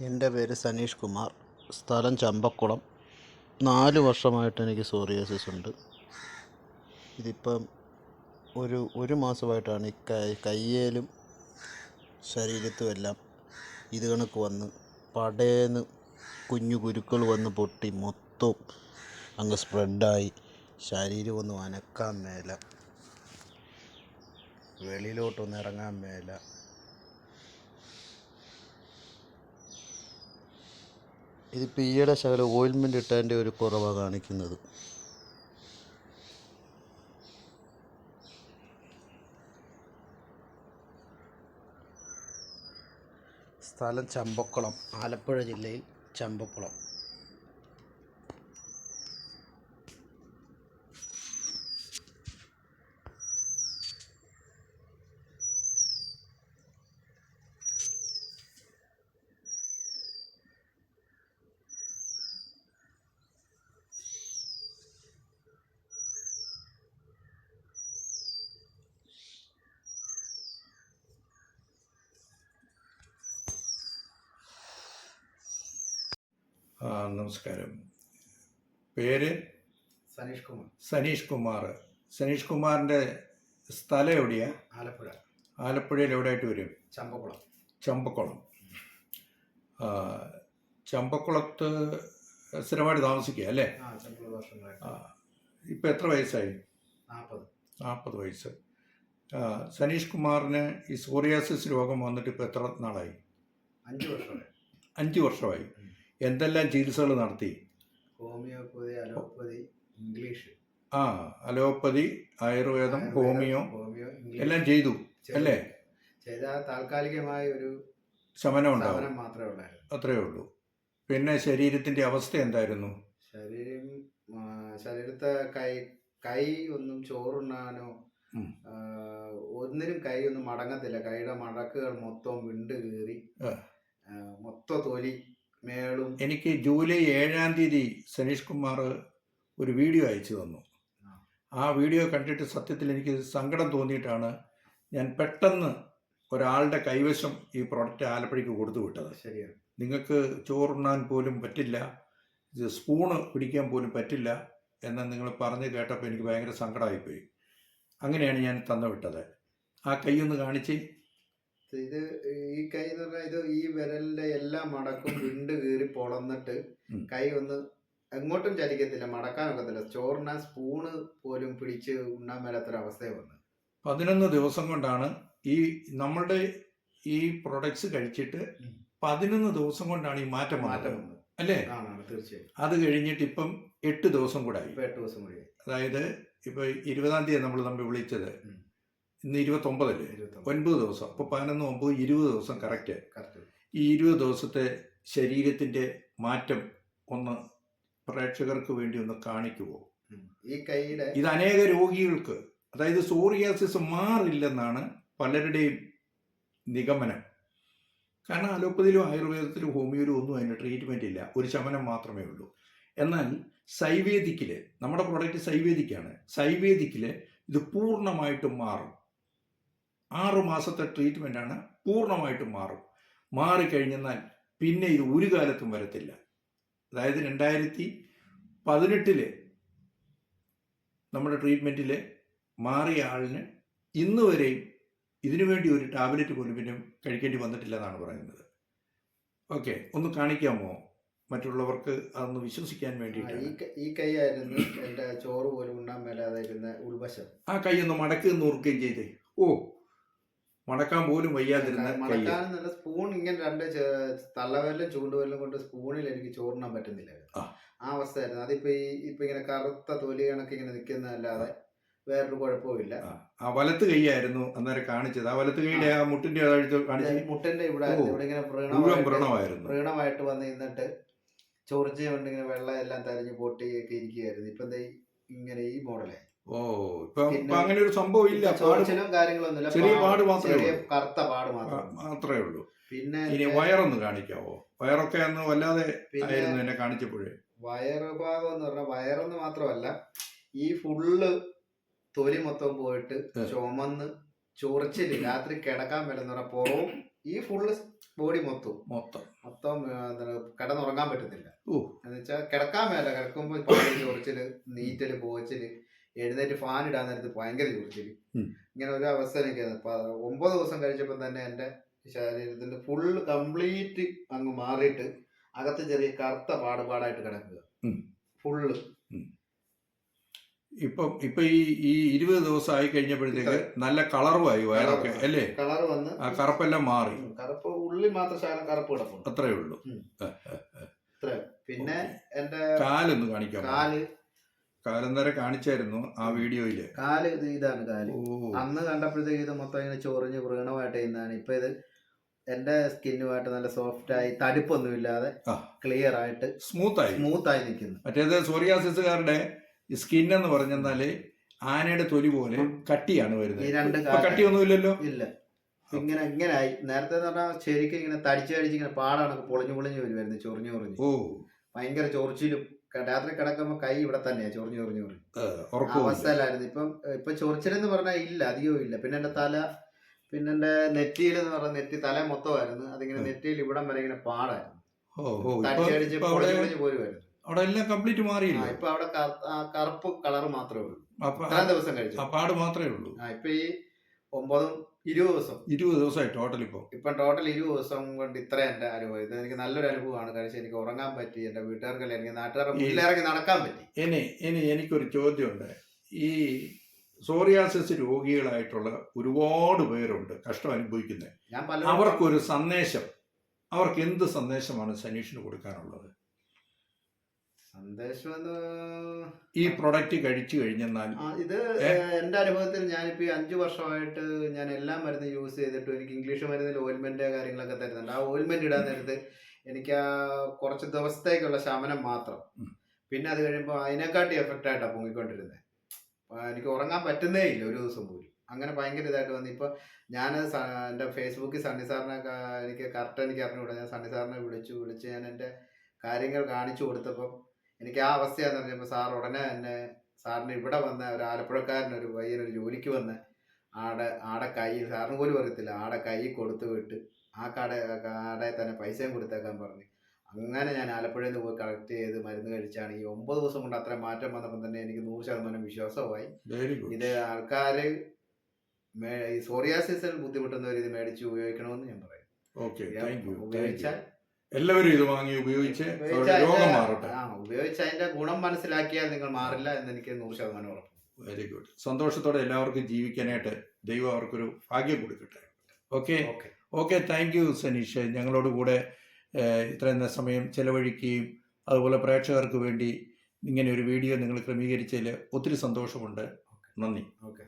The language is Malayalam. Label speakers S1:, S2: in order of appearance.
S1: എന്റെ പേര് സനീഷ് കുമാർ. സ്ഥലം ചമ്പക്കുളം. നാല് വർഷമായിട്ട് എനിക്ക് സോറിയാസിസ് ഉണ്ട്. ഇതിപ്പം ഒരു ഒരു മാസമായിട്ടാണ് ഈ കയ്യേലും ശരീരത്തും എല്ലാം ഇത് കണക്ക് വന്ന് പടേന്ന് കുഞ്ഞു കുരുക്കൾ വന്ന് പൊട്ടി മൊത്തം അങ്ങ് സ്പ്രെഡായി ശരീരം ഒന്നും അനക്കാൻ മേല. വെളിയിലോട്ടൊന്നും ഇറങ്ങാൻ മേല. ഇതിപ്പോൾ ഈയിടെ ശകലം ഓയിൽമെന്റ് ഇട്ടതിന്റെ ഒരു കുറവാണ് കാണിക്കുന്നത്. സ്ഥലം ചമ്പക്കുളം ആലപ്പുഴ ജില്ലയിൽ ചമ്പക്കുളം.
S2: നമസ്കാരം. പേര്?
S1: സനീഷ് കുമാർ.
S2: സനീഷ് കുമാർ. സനീഷ് കുമാറിന്റെ സ്ഥലം എവിടെയാ?
S1: ആലപ്പുഴ.
S2: ആലപ്പുഴയിൽ എവിടെയായിട്ട് വരും?
S1: ചമ്പക്കുളം.
S2: ചമ്പക്കുളം. ചമ്പക്കുളത്ത് സ്ഥിരമായിട്ട് താമസിക്കുക അല്ലേ? ഇപ്പം എത്ര വയസ്സായി?
S1: നാൽപ്പത്
S2: നാൽപ്പത് വയസ്സ്. സനീഷ് കുമാറിന് ഈ സോറിയാസിസ് രോഗം വന്നിട്ട് ഇപ്പോൾ എത്ര നാളായി?
S1: അഞ്ച് വർഷമായി.
S2: അഞ്ച് വർഷമായി. എന്തെല്ലാം ചികിത്സകൾ നടത്തി?
S1: Homeopathy allopathy English.
S2: ആ അലോപ്പതി ആയുർവേദം ഹോമിയോ
S1: ഹോമിയോ
S2: എല്ലാം ചെയ്തു അല്ലേ?
S1: ചെയ്ത താൽക്കാലികമായ ഒരു
S2: ശമനം ഉണ്ടാവും.
S1: മാത്രമേ ഉള്ളായിരുന്നു
S2: അത്രയേ ഉള്ളൂ. പിന്നെ ശരീരത്തിന്റെ അവസ്ഥ എന്തായിരുന്നു?
S1: ശരീരം ശരീരത്തെ കൈ കൈ ഒന്നും ചോറുണ്ണാനോ. ഒന്നിനും കൈ ഒന്നും മടങ്ങത്തില്ല. കൈയുടെ മടക്കുകൾ മൊത്തം വിണ്ട് കീറി മൊത്തം തൊലി മേളും.
S2: എനിക്ക് ജൂലൈ ഏഴാം തീയതി സനീഷ് കുമാർ ഒരു വീഡിയോ അയച്ചു തന്നു.
S1: ആ.
S2: വീഡിയോ കണ്ടിട്ട് സത്യത്തിൽ എനിക്ക് സങ്കടം തോന്നിയിട്ടാണ് ഞാൻ പെട്ടെന്ന് ഒരാളുടെ കൈവശം ഈ പ്രോഡക്റ്റ് ആലപ്പുഴയ്ക്ക് കൊടുത്തു വിട്ടത്.
S1: ശരിയാണ്.
S2: നിങ്ങൾക്ക് ചോറുണ്ണാൻ പോലും പറ്റില്ല ഇത് സ്പൂണ് പിടിക്കാൻ പോലും പറ്റില്ല എന്ന് നിങ്ങൾ പറഞ്ഞ് കേട്ടപ്പോൾ എനിക്ക് ഭയങ്കര സങ്കടമായിപ്പോയി. അങ്ങനെയാണ് ഞാൻ തന്നു വിട്ടത്. ആ കൈ ഒന്ന് കാണിച്ച്
S1: ഇത് ഈ കൈ എന്ന് പറഞ്ഞാൽ ഇത് ഈ വിരലിന്റെ എല്ലാ മടക്കും വിണ്ട് കീറി പൊളന്നിട്ട് കൈ ഒന്ന് എങ്ങോട്ടും ചലിക്കത്തില്ല മടക്കാൻ ഒക്കത്തില്ല. ചോറിന് സ്പൂണ് പോലും പിടിച്ച് ഉണ്ണാൻ മേലാത്തൊരവസ്ഥയെ വന്നു
S2: പതിനൊന്ന് ദിവസം കൊണ്ടാണ് ഈ നമ്മളുടെ ഈ പ്രൊഡക്ട്സ് കഴിച്ചിട്ട്. പതിനൊന്ന് ദിവസം കൊണ്ടാണ് ഈ മാറ്റം
S1: മാറ്റം
S2: അല്ലേ?
S1: തീർച്ചയായും.
S2: അത് കഴിഞ്ഞിട്ട് ഇപ്പം എട്ട് ദിവസം കൂടെ ആയി.
S1: എട്ട് ദിവസം കൂടി
S2: അതായത് ഇപ്പൊ ഇരുപതാം തീയതി നമ്മൾ തമ്മിൽ വിളിച്ചത്. ഇന്ന് ഇരുപത്തൊമ്പതല്ലേ?
S1: ഇരുപത്തൊമ്പത്.
S2: ഒൻപത് ദിവസം. അപ്പൊ പതിനൊന്ന് ഒമ്പത് ഇരുപത് ദിവസം കറക്റ്റ് ഈ ഇരുപത് ദിവസത്തെ ശരീരത്തിന്റെ മാറ്റം ഒന്ന് പ്രേക്ഷകർക്ക് വേണ്ടി ഒന്ന് കാണിക്കുവോ?
S1: ഈ കൈയുടെ
S2: ഇത് അനേക രോഗികൾക്ക് അതായത് സോറിയാസിസ് മാറില്ലെന്നാണ് പലരുടെയും നിഗമനം. കാരണം അലോപ്പതിയിലും ആയുർവേദത്തിലും ഹോമിയോയിലും ഒന്നും അതിന് ട്രീറ്റ്മെന്റ് ഇല്ല. ഒരു ശമനം മാത്രമേ ഉള്ളൂ. എന്നാൽ സൈവേദിക്കിൽ നമ്മുടെ പ്രോഡക്റ്റ് സൈവേദിക്കാണ്. സൈവേദിക്കിൽ ഇത് പൂർണമായിട്ടും മാറും. ആറു മാസത്തെ ട്രീറ്റ്മെന്റ് ആണ് പൂർണമായിട്ടും മാറും. മാറിക്കഴിഞ്ഞെന്നാൽ പിന്നെ ഇത് ഒരു കാലത്തും വരത്തില്ല. അതായത് രണ്ടായിരത്തി പതിനെട്ടിൽ നമ്മുടെ ട്രീറ്റ്മെന്റിൽ മാറിയ ആളിന് ഇന്ന് വരെയും ഇതിനു വേണ്ടി ഒരു ടാബ്ലറ്റ് പോലും പിന്നെ കഴിക്കേണ്ടി വന്നിട്ടില്ല എന്നാണ് പറയുന്നത്. ഓക്കെ ഒന്ന് കാണിക്കാമോ? മറ്റുള്ളവർക്ക് അതൊന്ന് വിശ്വസിക്കാൻ വേണ്ടിയിട്ട്
S1: ഈ കൈ ഈ കൈയായിരുന്നു എന്റെ ചോറ് പോലും ഉണ്ണാൻ മേലാതിരുന്ന ഉൾവശം.
S2: ആ കൈ ഒന്ന് മടക്കി നോക്കുകയും ചെയ്തേ. ഓ മടക്കാൻ പോലും വയ്യാതിരുന്ന
S1: നല്ല സ്പൂൺ ഇങ്ങനെ രണ്ട് തള്ളവരലും ചൂണ്ടുവരലും കൊണ്ട് സ്പൂണിൽ എനിക്ക് ചോറിനാൻ പറ്റുന്നില്ല.
S2: ആ.
S1: അവസ്ഥയായിരുന്നു. അതിപ്പോ ഈ ഇപ്പൊ ഇങ്ങനെ കറുത്ത തൊലി കണക്ക് ഇങ്ങനെ നിൽക്കുന്നതല്ലാതെ വേറൊരു കുഴപ്പമില്ല
S2: ആ, വലത്ത് കൈയായിരുന്നു അന്നേരം കാണിച്ചത്. ആ വലത്ത് കൈയുടെ ആ. മുട്ടിന്റെ
S1: മുട്ടിന്റെ ഇവിടെ ഇവിടെ ഇങ്ങനെ
S2: പ്രീണമായിട്ട്
S1: വ്രണമായിട്ട്
S2: വ്രണമായിരുന്നു.
S1: വ്രണമായിട്ട് വന്ന് നിന്നിട്ട് ചോർച്ചയുണ്ട് ഇങ്ങനെ വെള്ളം എല്ലാം തരിഞ്ഞ് പൊട്ടിയൊക്കെ ഇരിക്കുകയായിരുന്നു. ഇപ്പൊ ഇങ്ങനെ ഈ മോഡലായി
S2: ഓ ഇപ്പൊ അങ്ങനെ ഒരു സംഭവം ഇല്ല. പാട്
S1: ചൊറിച്ചിലും കാര്യങ്ങളൊന്നുമില്ല.
S2: ചെറിയ
S1: പാട്
S2: മാത്രമേ
S1: കറുത്ത പാട് മാത്രം.
S2: മാത്രമേ ഉള്ളൂ.
S1: പിന്നെ
S2: ഇനി വയറൊന്ന് കാണിക്കാവോ? വയറൊക്കെ അന്ന് വല്ലാതെ ആയിരുന്നു എന്നെ കാണിച്ചപ്പോഴേ.
S1: വയറ് ഭാഗം എന്ന് പറഞ്ഞാൽ വയറെന്ന് മാത്രമല്ല ഈ ഫുള്ള് തൊലി മൊത്തം പോയിട്ട്. ചുമന്ന് ചൊറിച്ചിൽ രാത്രി കിടക്കാൻ പറ്റുന്ന പറഞ്ഞാൽ പുറവും ഈ ഫുള്ള് ബോഡി മൊത്തം.
S2: മൊത്തം
S1: മൊത്തം കിടന്നുറങ്ങാൻ പറ്റുന്നില്ല
S2: ഓ
S1: എന്ന് വെച്ചാൽ കിടക്കാൻ മേല കിടക്കുമ്പോൾ ചൊറിച്ചിൽ നീറ്റൽ പോച്ചിൽ എഴുന്നേറ്റ് ഫാൻ ഇടാൻ നേരത്ത് ഭയങ്കര
S2: ചൊറിച്ചിൽ
S1: ഇങ്ങനെ ഒരു അവസ്ഥ എനിക്ക് ഒമ്പത് ദിവസം കഴിച്ചപ്പോൾ തന്നെ എന്റെ ശരീരത്തിന്റെ ഫുള്ള് കംപ്ലീറ്റ് അങ്ങ് മാറിയിട്ട് അകത്ത് ചെറിയ കറുത്ത പാടുപാടായിട്ട് കിടക്കുക. ഫുള്ള്
S2: ഇപ്പം ഇപ്പൊ ഈ ഈ ഇരുപത് ദിവസം ആയി കഴിഞ്ഞപ്പോഴത്തേക്ക് നല്ല കളറുമായി വയറൊക്കെ അല്ലേ?
S1: കളർ വന്ന്
S2: ആ കറുപ്പെല്ലാം മാറി.
S1: കറുപ്പ് ഉള്ളിൽ മാത്രം ശകലം കറുപ്പ് കിടപ്പുണ്ട്.
S2: അത്രേ ഉള്ളൂ.
S1: പിന്നെ എന്റെ
S2: കാലൊന്ന് കാണിക്കാം
S1: കാൽ
S2: കാലം കാണിച്ചായിരുന്നു ആ വീഡിയോയിൽ.
S1: കാൽ ഇത് ഇതാണ്
S2: കാൽ.
S1: അന്ന് കണ്ടപ്പോഴത്തേക്ക് ഇത് മൊത്തം ഇങ്ങനെ ചൊറിഞ്ഞ് വൃണമായിട്ട് ചെയ്യുന്നതാണ് ഇപ്പൊ ഇത് എന്റെ സ്കിന്നുമായിട്ട് നല്ല സോഫ്റ്റ് ആയി തടിപ്പൊന്നും ഇല്ലാതെ ക്ലിയർ ആയിട്ട്
S2: സ്മൂത്ത് ആയി.
S1: സ്മൂത്ത് ആയി നിൽക്കുന്നു
S2: മറ്റേത് സോറിയാസിസുകാരുടെ സ്കിൻ എന്ന് പറഞ്ഞെന്നാൽ ആനയുടെ തൊലി പോലെ കട്ടിയാണ്
S1: ഈ
S2: വരുന്നത്
S1: രണ്ട് കട്ടിയൊന്നും
S2: ഇല്ലല്ലോ
S1: ഇല്ല. ഇങ്ങനെ ഇങ്ങനെ ആയി നേരത്തെ എന്ന് പറഞ്ഞാൽ ശരിക്കും ഇങ്ങനെ തടിച്ച് തടിച്ച് ഇങ്ങനെ പാടാണ് പൊളിഞ്ഞു പൊളിഞ്ഞു വരുമായിരുന്നു ചൊറിഞ്ഞു ചൊറിഞ്ഞു.
S2: ഓ.
S1: ഭയങ്കര ചൊറിച്ചിലും രാത്രി കിടക്കുമ്പോ കൈ ഇവിടെ തന്നെയാ ചൊറിഞ്ഞു ചൊറിഞ്ഞു ചൊറിഞ്ഞു. അവസ്ഥയിലായിരുന്നു. ഇപ്പം ഇപ്പൊ ചൊറിച്ചിലെന്ന് പറഞ്ഞാൽ ഇല്ല അധികവും ഇല്ല. പിന്നെ എന്റെ തല പിന്നെ എന്റെ നെറ്റിയിൽ എന്ന് പറഞ്ഞ നെറ്റി തല മൊത്തമായിരുന്നു. അതിങ്ങനെ നെറ്റിയിൽ ഇവിടം വരെ ഇങ്ങനെ പാടായിരുന്നു. തടിച്ചടിച്ച്
S2: അവിടെ
S1: പോരുമായിരുന്നു
S2: എല്ലാം കംപ്ലീറ്റ് മാറിയില്ല?
S1: ഇപ്പൊ അവിടെ കറുപ്പ് കളർ മാത്രമേ ഉള്ളൂ. ദിവസം കഴിച്ചു.
S2: പാട് മാത്രമേ ഉള്ളൂ.
S1: ഇപ്പൊ ഈ ഒമ്പതും ഇരുപത് ദിവസം.
S2: ഇരുപത് ദിവസമായി ടോട്ടൽ ഇപ്പൊ.
S1: ഇപ്പം ടോട്ടൽ ഇരുപത് ദിവസം കൊണ്ട് ഇത്ര എന്റെ അനുഭവം. ഇത് എനിക്ക് നല്ലൊരു അനുഭവമാണ്. കാരണം എനിക്ക് ഉറങ്ങാൻ പറ്റി. എന്റെ വീട്ടുകാർക്കല്ല എനിക്ക് നാട്ടുകാരുടെ
S2: ഇറങ്ങി
S1: മുന്നിലിറങ്ങി നടക്കാൻ പറ്റി.
S2: ഇനി ഇനി എനിക്കൊരു ചോദ്യമുണ്ട്. ഈ സോറിയാസിസ് രോഗികളായിട്ടുള്ള ഒരുപാട് പേരുണ്ട് കഷ്ടം അനുഭവിക്കുന്നത് അവർക്കൊരു സന്ദേശം. അവർക്ക് എന്ത് സന്ദേശമാണ് സനീഷിന് കൊടുക്കാനുള്ളത്?
S1: സന്ദേശം
S2: ഈ പ്രൊഡക്റ്റ് കഴിച്ചു
S1: കഴിഞ്ഞാൽ ഇത്? എന്റെ അനുഭവത്തിൽ ഞാനിപ്പോ ഈ അഞ്ചു വർഷമായിട്ട് ഞാൻ എല്ലാ മരുന്നും യൂസ് ചെയ്തിട്ട് എനിക്ക് ഇംഗ്ലീഷ് മരുന്നിൽ ഓയിൽമെന്റ് കാര്യങ്ങളൊക്കെ തരുന്നുണ്ട്. ആ ഓയിൽമെന്റ് ഇടാൻ നേരത്ത് എനിക്ക് ആ കുറച്ച് ദിവസത്തേക്കുള്ള ശമനം മാത്രം. പിന്നെ അത് കഴിയുമ്പോൾ അതിനെക്കാട്ടി എഫക്റ്റ് ആയിട്ടാണ് പൊങ്ങിക്കൊണ്ടിരുന്നത് എനിക്ക് ഉറങ്ങാൻ പറ്റുന്നേ ഇല്ല ഒരു ദിവസം പോലും. അങ്ങനെ ഭയങ്കര ഇതായിട്ട് വന്നു ഇപ്പൊ ഞാൻ എന്റെ ഫേസ്ബുക്കിൽ സണ്ണി സാറിനെ എനിക്ക് കറക്റ്റ് എനിക്ക് അറിഞ്ഞുകൂടാ. ഞാൻ സണ്ണി സാറിനെ വിളിച്ചു വിളിച്ച് ഞാൻ എന്റെ കാര്യങ്ങൾ കാണിച്ചു കൊടുത്തപ്പം എനിക്ക് ആ അവസ്ഥയാന്ന് പറഞ്ഞപ്പോൾ സാർ ഉടനെ തന്നെ സാറിന് ഇവിടെ വന്ന ഒരു ആലപ്പുഴക്കാരൻ ഒരു പയ്യനൊരു ജോലിക്ക് വന്ന് ആടെ ആടെ കൈ സാറിന് പോലും അറിയത്തില്ല ആടെ കൈ കൊടുത്തു വിട്ട് ആ കട കടയിൽ തന്നെ പൈസയും കൊടുത്തേക്കാൻ പറഞ്ഞു. അങ്ങനെ ഞാൻ ആലപ്പുഴയിൽ നിന്ന് പോയി കളക്ട് ചെയ്ത് മരുന്ന് കഴിച്ചാണ്. ഈ ഒമ്പത് ദിവസം കൊണ്ട് അത്ര മാറ്റം വന്നപ്പോൾ തന്നെ എനിക്ക് നൂറ് ശതമാനം വിശ്വാസമായി. ഇത് ആൾക്കാർ ഈ സോറിയാസിസിൽ ബുദ്ധിമുട്ടുന്നവർ ഇത് മേടിച്ച് ഉപയോഗിക്കണമെന്ന് ഞാൻ പറയും. ഉപയോഗിച്ചാൽ
S2: എല്ലാവരും ഇത് വാങ്ങി ഉപയോഗിച്ച് രോഗം മാറട്ടെ.
S1: ഉപയോഗിച്ച് അതിന്റെ ഗുണം മനസ്സിലാക്കിയാൽ നിങ്ങൾ മാറില്ല എന്ന് എനിക്ക് നൂറ് ശതമാനം ഉറപ്പ്.
S2: വെരി ഗുഡ് സന്തോഷത്തോടെ എല്ലാവർക്കും ജീവിക്കാനായിട്ട് ദൈവം അവർക്കൊരു ഭാഗ്യം കൊടുക്കട്ടെ. Okay
S1: okay
S2: thank you Sanish ഞങ്ങളോട് കൂടെ ഇത്രയും സമയം ചെലവഴിക്കുകയും അതുപോലെ പ്രേക്ഷകർക്ക് വേണ്ടി ഇങ്ങനെ ഒരു വീഡിയോ നിങ്ങൾ ക്രമീകരിച്ചതിൽ ഒത്തിരി സന്തോഷമുണ്ട്. നന്ദി.
S1: ഓക്കെ